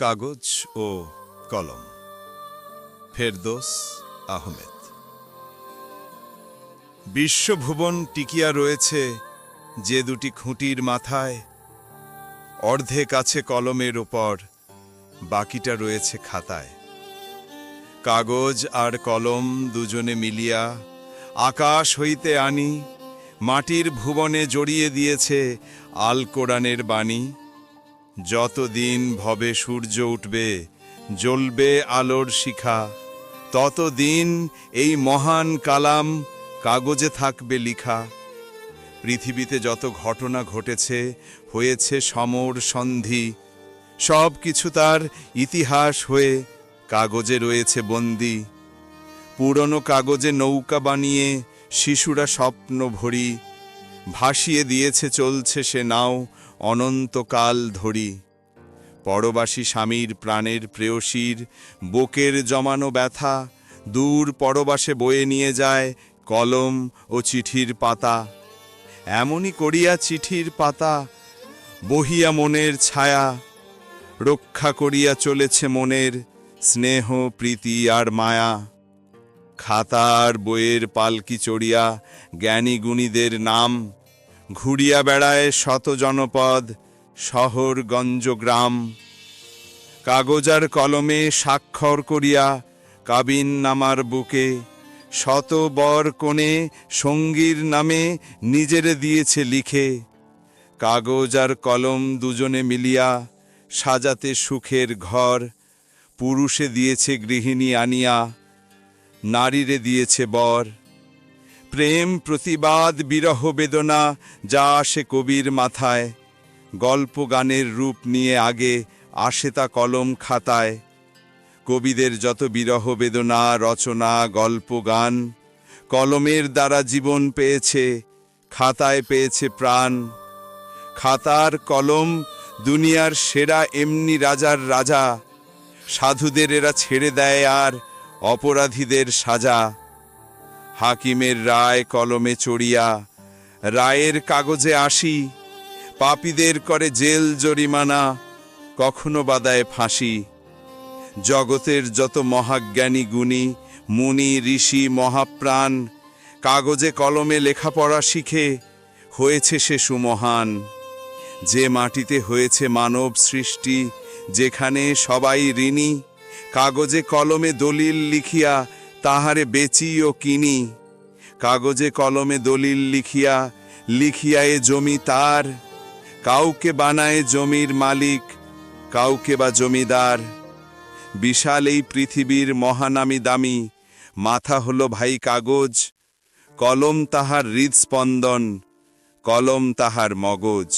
কাগজ ও কলম। ফেরদোস আহমেদ। বিশ্বভুবন টিকিয়া রয়েছে যে দুটি খুঁটির মাথায়। অর্ধেক আছে কলমের ওপর বাকিটা রয়েছে খাতায়। কাগজ আর কলম দুজনে মিলিয়া আকাশ হইতে আনি, মাটির ভুবনে জড়িয়ে দিয়েছে আল কোরআনের বাণী। যতদিন ভবে সূর্য উঠবে, জ্বলবে আলোর শিখা, ততদিন এই মহান কালাম কাগজে থাকবে লিখা। পৃথিবীতে যত ঘটনা ঘটেছে, হয়েছে সমর সন্ধি, সব কিছু তার ইতিহাস হয়ে কাগজে রয়েছে বন্দি। পুরনো কাগজে নৌকা বানিয়ে শিশুরা স্বপ্ন ভরি ভাসিয়ে দিয়েছে, চলছে সে নাও, অনন্তকাল ধরি। পরবাসী স্বামীর প্রাণের প্রেয়সীর বুকের জমানো ব্যথা, দূর পরবাসে বয়ে নিয়ে যায় কলম ও চিঠির পাতা। এমনই করিয়া চিঠির পাতা, বহিয়া মনের ছায়া, রক্ষা করিয়া চলেছে মনের স্নেহ, প্রীতি আর মায়া। খাতার বইয়ের পালকি চড়িয়া জ্ঞানী গুণীদের নাম, ঘুরিয়া বেড়ায় শত জনপদ, শহর, গঞ্জ, গ্রাম। কাগজার কলমে স্বাক্ষর করিয়া কাবিন নামার বুকে শত বর কোণে সঙ্গীর নামে নিজেরে দিয়েছে লিখে। কাগজ আর কলম দুজনে মিলিয়া সাজাতে সুখের ঘর, পুরুষে দিয়েছে গৃহিণী আনিয়া। নারীরে দিয়েছে বর। প্রেম, প্রতিবাদ, বিরহ বেদনা যা আসে কবির মাথায়। গল্প গানের রূপ নিয়ে আগে আসে তা কলম খাতায়। কবিদের যত বিরহ বেদনা, রচনা, গল্প, গান, কলমের দ্বারা জীবন পেয়েছে, খাতায় পেয়েছে প্রাণ। খাতার কলম দুনিয়ার সেরা এমনি রাজার রাজা। সাধুদের এরা ছেড়ে দেয় আর অপরাধীদের সাজা। হাকিমের রায় কলমে চড়িয়া, রায়ের কাগজে আসি। পাপীদের করে জেল জরিমানা, কখনো বাদায় ফাঁসি। জগতের যত মহাজ্ঞানী গুণী, মুনি, ঋষি, মহাপ্রাণ, কাগজে কলমে লেখাপড়া শিখে হয়েছে সে সুমহান। যে মাটিতে হয়েছে মানব সৃষ্টি, যেখানে সবাই ঋণী কাগজে কলমে দলিল লিখিয়া তাহারে বেচি ও কিনি। কাগজে কলমে দলিল লিখিয়া লিখিয়া এ জমি তার। কাউকে বানায় জমির মালিক, কাউকে বা জমিদার। বিশাল এই পৃথিবীর মহানামি দামি, মাথা হলো ভাই কাগজ। কলম তাহার হৃদস্পন্দন, কলম তাহার মগজ।